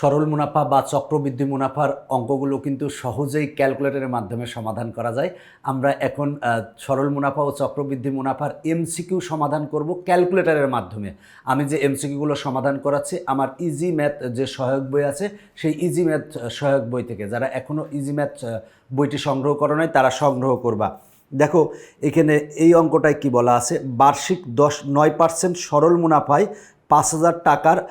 সরল মুনাফা বা চক্রবৃদ্ধি মুনাফার অঙ্কগুলো কিন্তু সহজেই ক্যালকুলেটরের মাধ্যমে সমাধান করা যায়। আমরা এখন সরল মুনাফা ও চক্রবৃদ্ধি মুনাফার এমসিকিউ সমাধান করব ক্যালকুলেটরের মাধ্যমে। আমি যে এমসিকিউগুলো সমাধান করাচ্ছি, আমার ইজি ম্যাথ যে সহায়ক বই আছে, সেই ইজি ম্যাথ সহায়ক বই থেকে। যারা এখনও ইজি ম্যাথ বইটি সংগ্রহ করো নাই, তারা সংগ্রহ করবা। দেখো, এখানে এই অঙ্কটায় কি বলা আছে? বার্ষিক দশ, নয় পার্সেন্ট সরল মুনাফায় পাঁচ হাজার টাকার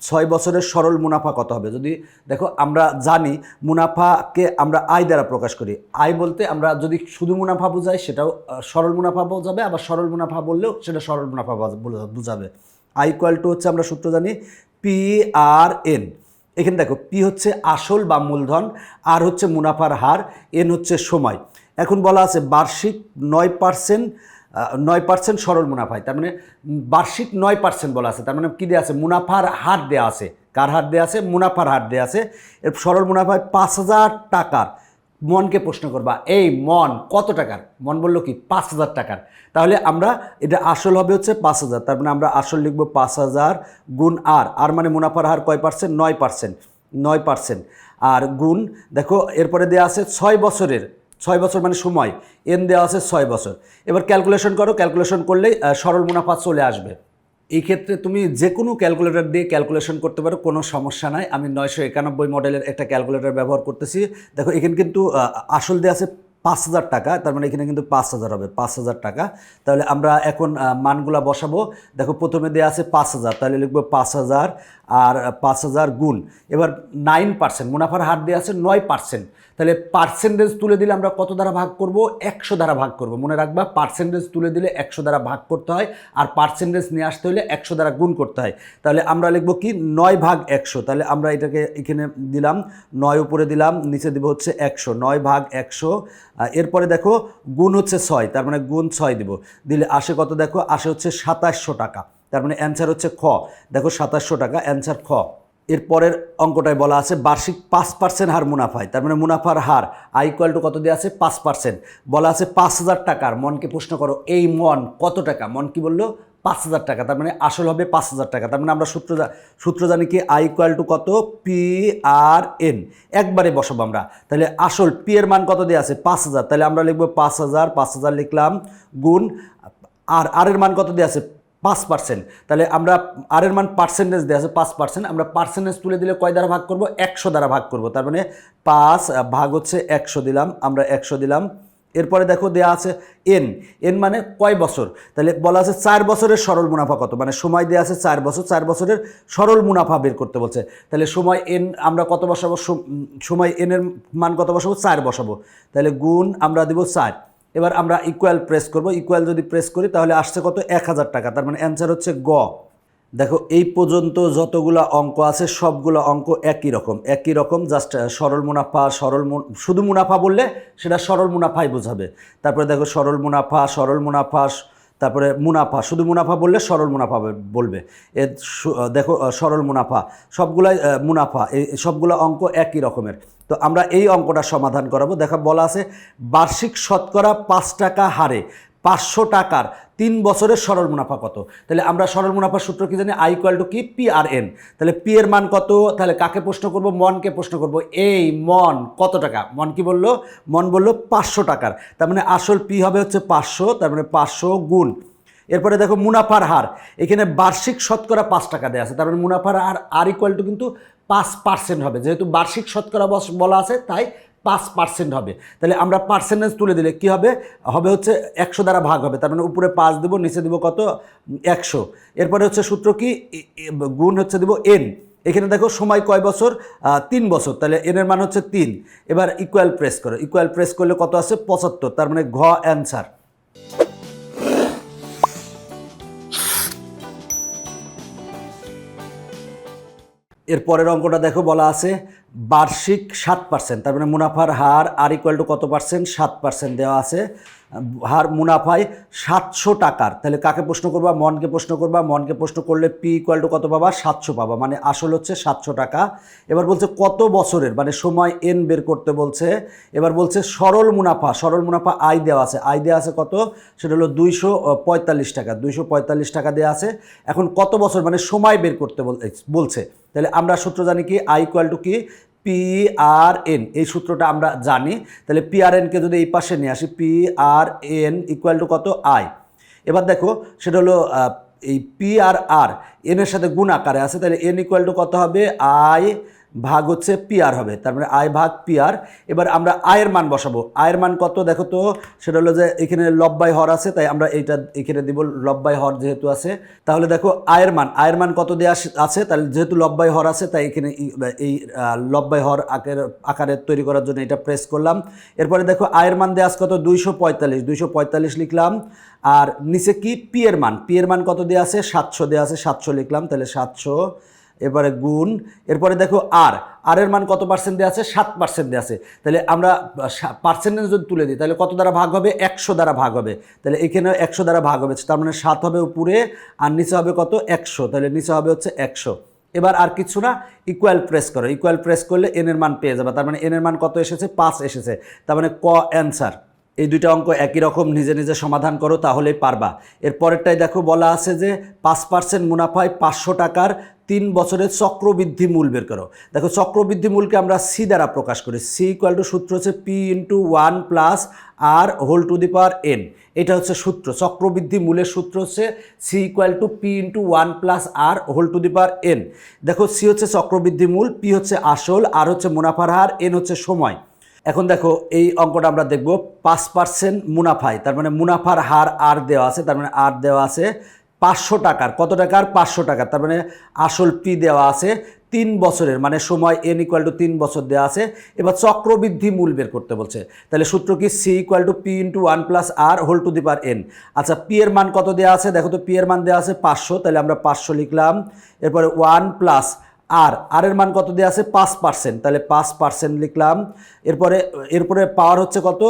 ছয় বছরের সরল মুনাফা কত হবে? যদি দেখো, আমরা জানি মুনাফাকে আমরা আয় দ্বারা প্রকাশ করি। আয় বলতে আমরা যদি শুধু মুনাফা বোঝাই, সেটাও সরল মুনাফা বোঝাবে, আবার সরল মুনাফা বললেও সেটা সরল মুনাফা বোঝা- বোঝা- বোঝাবে। আই ইকুয়াল টু হচ্ছে আমরা সূত্র জানি পি আর এন এখানে দেখো পি হচ্ছে আসল বা মূলধন, আর হচ্ছে মুনাফার হার এন হচ্ছে সময়। এখন বলা আছে বার্ষিক নয় পার্সেন্ট নয় পার্সেন্ট সরল মুনাফায় তার মানে বার্ষিক নয় পার্সেন্ট বলা আছে। তার মানে কী দেওয়া আছে? মুনাফার হার দেওয়া আছে। কার হার দেওয়া আছে? মুনাফার হার দেওয়া আছে। এর সরল মুনাফায় পাঁচ হাজার টাকার। মনকে প্রশ্ন করবা, এই মন কত টাকার? মন বলল কি, পাঁচ হাজার টাকার। তাহলে আমরা, এটা আসল হবে হচ্ছে পাঁচ হাজার। তার মানে আমরা আসল লিখব পাঁচ হাজার গুণ আর। আর মানে মুনাফার হার কয় পার্সেন্ট নয় পার্সেন্ট নয় পার্সেন্ট আর গুণ, দেখো, এরপরে দেওয়া আছে ছয় বছরের। ছয় বছর মানে সময়। এন দেওয়া আছে ছয় বছর। এবার ক্যালকুলেশন করো ক্যালকুলেশন করলেই সরল মুনাফা চলে আসবে। এই ক্ষেত্রে তুমি যে কোনো ক্যালকুলেটর দিয়ে ক্যালকুলেশন করতে পারো, কোনো সমস্যা নাই। আমি নয়শো একানব্বই মডেলের একটা ক্যালকুলেটর ব্যবহার করতেছি। দেখো, এখানে কিন্তু আসল দেওয়া আছে পাঁচ হাজার টাকা, তার মানে এখানে কিন্তু পাঁচ হাজার হবে, পাঁচ হাজার টাকা। তাহলে আমরা এখন মানগুলা বসাবো। দেখো, প্রথমে দেওয়া আছে পাঁচ হাজার, তাহলে লিখব পাঁচ হাজার আর পাঁচ হাজার গুণ। এবার নাইন পার্সেন্ট মুনাফার হার দেওয়া আছে নয় পার্সেন্ট তাহলে পার্সেন্টেজ তুলে দিলে আমরা কত দ্বারা ভাগ করব? একশো দ্বারা ভাগ করব। মনে রাখবা পার্সেন্টেজ তুলে দিলে একশো দ্বারা ভাগ করতে হয় আর পার্সেন্টেজ নিয়ে আসতে হলে একশো দ্বারা গুণ করতে হয়। তাহলে আমরা লিখব কি? নয় ভাগ একশো। তাহলে আমরা এটাকে এখানে দিলাম, নয় উপরে দিলাম, নিচে দিব হচ্ছে একশো। নয় ভাগ একশো এরপরে দেখো গুণ হচ্ছে ছয়, তার মানে গুণ ছয় দিব। দিলে আসে কত দেখো? আসে হচ্ছে সাতাশশো টাকা। তার মানে অ্যান্সার হচ্ছে খ। দেখো সাতাশশো টাকা অ্যান্সার খ। এর পরের অঙ্কটায় বলা আছে বার্ষিক পাঁচ পার্সেন্ট হার মুনাফায়। তার মানে মুনাফার হার আই ইকুয়াল টু কত দেওয়া আছে? পাঁচ পার্সেন্ট। বলা আছে পাঁচ হাজার টাকার, মনকে প্রশ্ন করো, এই মন কত টাকা? মন কি বলল? পাঁচ হাজার টাকা। তার মানে আসল হবে পাঁচ হাজার টাকা। তার মানে আমরা সূত্র সূত্র জানি কি? আই ইকুয়াল টু কত? পি আর এন একবারে বসাবো আমরা। তাহলে আসল পি এর মান কত দেওয়া আছে? পাঁচ হাজার। তাহলে আমরা লিখব পাঁচ হাজার পাঁচ হাজার লিখলাম, গুণ, আর আর এর মান কত দেওয়া আছে? পাঁচ পার্সেন্ট তাহলে আমরা আর এর মান পার্সেন্টেজ দেওয়া আছে পাঁচ পার্সেন্ট আমরা পার্সেন্টেজ তুলে দিলে কয় দ্বারা ভাগ করব? একশো দ্বারা ভাগ করব। তার মানে পাঁচ ভাগ হচ্ছে একশো দিলাম, আমরা একশো দিলাম। এরপরে দেখো দেওয়া আছে এন এন মানে কয় বছর? তাহলে বলা আছে চার বছরের সরল মুনাফা কত? মানে সময় দেওয়া আছে চার বছর, চার বছরের সরল মুনাফা বের করতে বলছে। তাহলে সময় এন আমরা কত বসাবো? সম- সময় এনের মান কত বসাবো? চার বসাবো। তাহলে গুণ আমরা দেবো চার। এবার আমরা ইকুয়াল প্রেস করব। ইকুয়াল যদি প্রেস করি, তাহলে আসছে কত? এক হাজার টাকা। তার মানে অ্যান্সার হচ্ছে গ। দেখো, এই পর্যন্ত যতগুলো অঙ্ক আছে, সবগুলো অঙ্ক একই রকম। একই রকম জাস্ট সরল মুনাফা, সরল শুধু মুনাফা বললে সেটা সরল মুনাফাই বোঝাবে। তারপরে দেখো, সরল মুনাফা সরল মুনাফা তারপরে মুনাফা, শুধু মুনাফা বললে সরল মুনাফা বলবে। এর দেখো সরল মুনাফা, সবগুলাই মুনাফা এই সবগুলো অঙ্ক একই রকমের। তো আমরা এই অঙ্কটা সমাধান করাবো। দেখা, বলা আছে, বার্ষিক শতকরা পাঁচ টাকা হারে। পাঁচশো টাকার তিন বছরের সরল মুনাফা কত? তাহলে আমরা সরল মুনাফার সূত্র কি জানি? আই ইকুয়াল টু কি? পি আর এন তাহলে পি এর মান কত? তাহলে কাকে প্রশ্ন করব? মনকে প্রশ্ন করব? এই মন কত টাকা? মন কি বলল? মন বলল পাঁচশো টাকার। তার মানে আসল পি হবে হচ্ছে পাঁচশো, তার মানে পাঁচশো গুণ। এরপরে দেখো মুনাফার হার। এখানে বার্ষিক শতকরা পাঁচ টাকা দেওয়া আছে। তার মানে মুনাফার হার আর ইকুয়াল টু কিন্তু পাঁচ পার্সেন্ট হবে। যেহেতু বার্ষিক শতকরা বলা আছে, তাই পাঁচ পার্সেন্ট হবে। তাহলে আমরা পার্সেন্টেজ তুলে দিলে কি হবে? হবে হচ্ছে একশো দ্বারা ভাগ হবে। তার মানে উপরে পাঁচ দেবো, নিচে দেবো কত? একশো। এরপরে হচ্ছে সূত্র কি? গুণ হচ্ছে দেবো এন এখানে দেখো সময় কয় বছর? তিন বছর। তাহলে এনের মান হচ্ছে তিন। এবার ইকুয়াল প্রেস করো। ইকুয়াল প্রেস করলে কত আছে? পঁচাত্তর। তার মানে ঘ অ্যান্সার এর পরের অঙ্কটা দেখো বলা আছে। বার্ষিক সাত পার্সেন্ট তার মানে মুনাফার হার আর ইকুয়াল টু কত পার্সেন্ট সাত পার্সেন্ট দেওয়া আছে। হার মুনাফায় সাতশো টাকার। তাহলে কাকে প্রশ্ন করবা? মনকে প্রশ্ন করবা। মনকে প্রশ্ন করলে পি ইকুয়াল টু কত পাবা? সাতশো পাবা। মানে আসল হচ্ছে সাতশো টাকা। এবার বলছে কত বছরের? মানে সময় এন বের করতে বলছে। এবার বলছে সরল মুনাফা। সরল মুনাফা আয় দেওয়া আছে। আয় দেওয়া আছে কত? সেটা হলো দুইশো পঁয়তাল্লিশ টাকা। দুইশো পঁয়তাল্লিশ টাকা দেওয়া আছে। এখন কত বছর? মানে সময় বের করতে বল- বলছে। তাহলে আমরা সূত্র জানি কি? আই ইকুয়াল টু কি? পি আর এন এই সূত্রটা আমরা জানি। তাহলে পিআরএনকে আর যদি এই পাশে নিয়ে আসি PRN R N equal to কত? আই এবার দেখো, সেটা হলো এই পি আর আর এনের সাথে গুণ আকারে আছে, তাহলে এন ইকুয়াল টু কত হবে? আই ভাগ হচ্ছে পি আর হবে, তার মানে আই ভাগ পি আর এবার আমরা আয়ের মান বসাবো। আয়ের মান কত দেখো তো? সেটা হলো যে এখানে লব্বাই হর আছে, তাই আমরা এইটা এখানে দিব লব্বাই হর যেহেতু আছে। তাহলে দেখো আয়ের মান আয়ের মান কত দেওয়া আছে? তাহলে যেহেতু লব্বাই হর আছে, তাই এখানে এই লব্বাই হর আকার, আকারে তৈরি করার জন্য এটা প্রেস করলাম। এরপরে দেখো আয়ের মান দেওয়া আছে কত? দুইশো পঁয়তাল্লিশ। দুইশো পঁয়তাল্লিশ লিখলাম। আর নিচে কি? পি এর মান। পি এর মান কত দেওয়া আছে? সাতশো দেওয়া আছে, সাতশো লিখলাম। তাহলে সাতশো এরপরে গুণ, এরপরে দেখো আর আর এর মান কত পার্সেন্ট দেওয়া আছে? সাত পার্সেন্ট দেওয়া আছে। তাহলে আমরা পার্সেন্টেজ যদি তুলে দিই, তাহলে কত দ্বারা ভাগ হবে? একশো দ্বারা ভাগ হবে। তাহলে এখানে একশো দ্বারা ভাগ হবে। তার মানে সাত হবে উপরে, আর নিচে হবে কত? একশো। তাহলে নিচে হবে হচ্ছে একশো। এবার আর কিছু না ইকুয়াল প্রেস করো। ইকুয়াল প্রেস করলে এনের মান পেয়ে যাবে। তার মানে এনের মান কত এসেছে? পাঁচ এসেছে। তার মানে ক অ্যান্সার এই দুইটা অঙ্ক একই রকম নিজে নিজে সমাধান করো, তাহলেই পারবা। এর পরেরটাই দেখো, বলা আছে যে পাঁচ পার্সেন্ট মুনাফায় পাঁচশো টাকার তিন বছরের চক্রবৃদ্ধি মূল বের করো। দেখো, চক্রবৃদ্ধি মূলকে আমরা সি দ্বারা প্রকাশ করি। সি ইকুয়াল টু সূত্র হচ্ছে P into one plus R whole to the power N এটা হচ্ছে সূত্র, চক্রবৃদ্ধি মূলের সূত্র হচ্ছে C equal to P into one plus R whole to the power N দেখো সি হচ্ছে চক্রবৃদ্ধি মূল পি হচ্ছে আসল আর হচ্ছে মুনাফার হার এন হচ্ছে সময়। এখন দেখো, এই অঙ্কটা আমরা দেখব পাঁচ পার্সেন্ট মুনাফায়। তার মানে মুনাফার হার আর দেওয়া আছে, তার মানে আর দেওয়া আছে পাঁচশো টাকার। কত টাকার? পাঁচশো টাকার। তার মানে আসল পি দেওয়া আছে তিন বছরের মানে সময় এন ইকুয়াল টু তিন বছর দেওয়া আছে। এবার চক্রবৃদ্ধি মূল বের করতে বলছে। তাহলে সূত্র কি? C equal to P into one plus R whole to the power N আচ্ছা পি এর মান কত দেওয়া আছে? দেখো তো পি এর মান দেওয়া আছে পাঁচশো। তাহলে আমরা পাঁচশো লিখলাম। এরপরে ওয়ান প্লাস আর আর এর মান কত দেওয়া আছে? পাঁচ পার্সেন্ট তাহলে পাঁচ পার্সেন্ট লিখলাম। এরপরে এরপরে পাওয়ার হচ্ছে কত?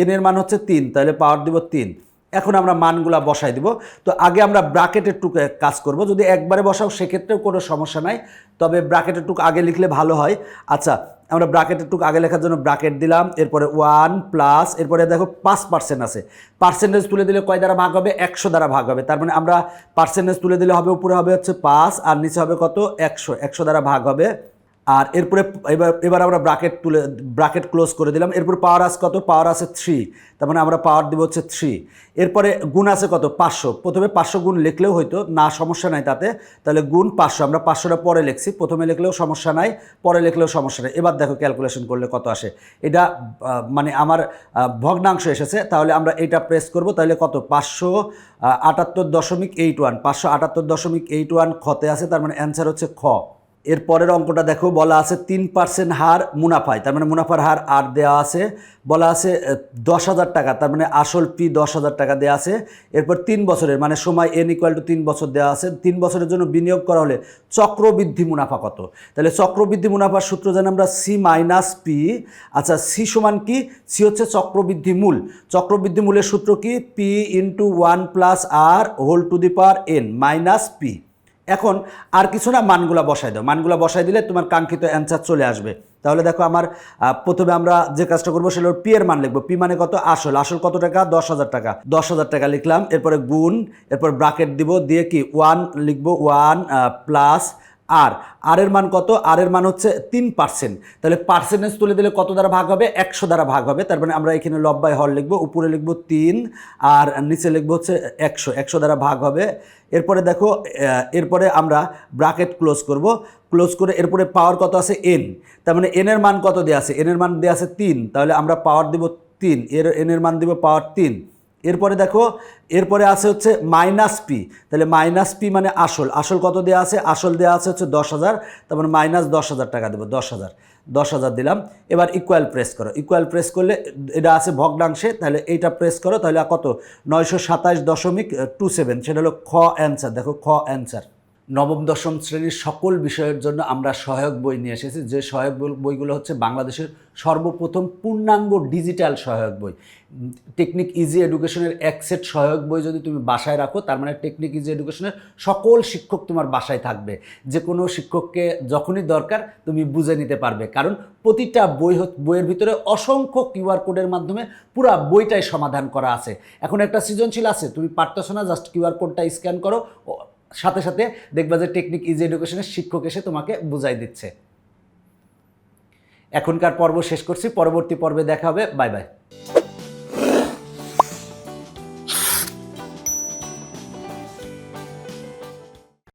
এন এর মান হচ্ছে তিন, তাহলে পাওয়ার দিব তিন। এখন আমরা মানগুলা বসাই দিব। তো আগে আমরা ব্রাকেটের টুক কাজ করব। যদি একবারে বসাও, সেক্ষেত্রেও কোনো সমস্যা নাই। তবে ব্রাকেটের টুক আগে লিখলে ভালো হয়। আচ্ছা আমরা ব্রাকেট একটু আগে লেখার জন্য ব্রাকেট দিলাম, এরপরে ওয়ান প্লাস এরপরে দেখো পাঁচ পার্সেন্ট আছে। পার্সেন্টেজ তুলে দিলে কয় দ্বারা ভাগ হবে? একশো দ্বারা ভাগ হবে। তার মানে আমরা পার্সেন্টেজ তুলে দিলে হবে, উপরে হবে হচ্ছে পাঁচ, আর নিচে হবে কত? একশো। একশো দ্বারা ভাগ হবে আর এরপরে, এবার এবার আমরা ব্রাকেট তুলে ব্রাকেট ক্লোজ করে দিলাম। এরপর পাওয়ার আছে কত? পাওয়ার আছে থ্রি তার মানে আমরা পাওয়ার দেবো হচ্ছে থ্রি এরপরে গুণ আছে কত? পাঁচশো। প্রথমে পাঁচশো গুণ লিখলেও হয়তো না, সমস্যা নাই তাতে। তাহলে গুণ পাঁচশো। আমরা পাঁচশোটা পরে লিখছি। প্রথমে লিখলেও সমস্যা নাই, পরে লিখলেও সমস্যা নাই। এবার দেখো ক্যালকুলেশন করলে কত আসে। এটা মানে আমার ভগ্নাংশ এসেছে। তাহলে আমরা এটা প্রেস করব। তাহলে কত? পাঁচশো আটাত্তর দশমিক এইট ওয়ান পাঁচশো আটাত্তর দশমিক এইট ওয়ান খতে আছে। তার মানে অ্যান্সার হচ্ছে খ। এর পরের অঙ্কটা দেখো, বলা আছে তিন পার্সেন্ট হার মুনাফায়। তার মানে মুনাফার হার আর দেওয়া আছে, বলা আছে দশ হাজার টাকা। তার মানে আসল পি দশ হাজার টাকা দেওয়া আছে। এরপর তিন বছরের মানে সময় এন ইকুয়াল টু তিন বছর দেওয়া আছে। তিন বছরের জন্য বিনিয়োগ করা হলে চক্রবৃদ্ধি মুনাফা কত? তাহলে চক্রবৃদ্ধি মুনাফার সূত্র জানি আমরা সি মাইনাস পি আচ্ছা সি সমান কি? সি হচ্ছে চক্রবৃদ্ধি মূল। চক্রবৃদ্ধি মূলের সূত্র কি? P into one plus R whole to the power N minus P এখন আর কিছু না, মানগুলা বসাই দাও। মানগুলা বসাই দিলে তোমার কাঙ্ক্ষিত অ্যান্সার চলে আসবে। তাহলে দেখো আমার প্রথমে আমরা যে কাজটা করব সেটা পি এর মান লিখব। পি মানে কত? আসল। আসল কত টাকা? দশ হাজার টাকা। দশ হাজার টাকা লিখলাম, এরপরে গুণ, এরপর ব্রাকেট দিব, দিয়ে কি? ওয়ান লিখব ওয়ান প্লাস আর আর এর মান কত? আর এর মান হচ্ছে তিন পার্সেন্ট তাহলে পার্সেন্টেজ তুলে দিলে কত দ্বারা ভাগ হবে? একশো দ্বারা ভাগ হবে। তার মানে আমরা এখানে লব্বাই হর লিখব, উপরে লিখব তিন, আর নিচে লিখব হচ্ছে একশো। একশো দ্বারা ভাগ হবে। এরপরে দেখো এরপরে আমরা ব্রাকেট ক্লোজ করব। ক্লোজ করে এরপরে পাওয়ার কত আছে? এন তার মানে এনের মান কত দেওয়া আছে? এনের মান দেওয়া আছে তিন। তাহলে আমরা পাওয়ার দিব তিন। এর এনের মান দিব পাওয়ার তিন। এরপরে দেখো, এরপরে আছে হচ্ছে মাইনাস পি তাহলে মাইনাস পি মানে আসল। আসল কত দেওয়া আছে? আসল দেওয়া আছে হচ্ছে দশ হাজার, তার মানে মাইনাস দশ হাজার টাকা দেবো, দশ হাজার। দশ হাজার দিলাম, এবার ইকুয়াল প্রেস করো। ইকুয়াল প্রেস করলে এটা আছে ভগ্নাংশে, তাহলে এইটা প্রেস করো, তাহলে কত? নয়শো সাতাশ দশমিক টু সেভেন সেটা হলো খ অ্যান্সার দেখো খ অ্যান্সার নবম, দশম শ্রেণির সকল বিষয়ের জন্য আমরা সহায়ক বই নিয়ে এসেছি। যে সহায়ক বইগুলো হচ্ছে বাংলাদেশের সর্বপ্রথম পূর্ণাঙ্গ ডিজিটাল সহায়ক বই। টেকনিক ইজি এডুকেশনের এক সেট সহায়ক বই যদি তুমি বাসায় রাখো, তার মানে টেকনিক ইজি এডুকেশনের সকল শিক্ষক তোমার বাসায় থাকবে। যে কোনো শিক্ষককে যখনই দরকার, তুমি বুঝে নিতে পারবে। কারণ প্রতিটা বই বইয়ের ভিতরে অসংখ্য কিউআর কোডের মাধ্যমে পুরো বইটাই সমাধান করা আছে। এখন একটা সৃজনশীল আছে, তুমি পারতেছো না, জাস্ট কিউআর কোডটা স্ক্যান করো সাথে সাথে দেখবা যে টেকনিক ইজি এডুকেশনের শিক্ষক এসে তোমাকে বুঝাই দিচ্ছে। এখনকার পর্ব শেষ করছি, পরবর্তী পর্বে দেখা হবে বাই বাই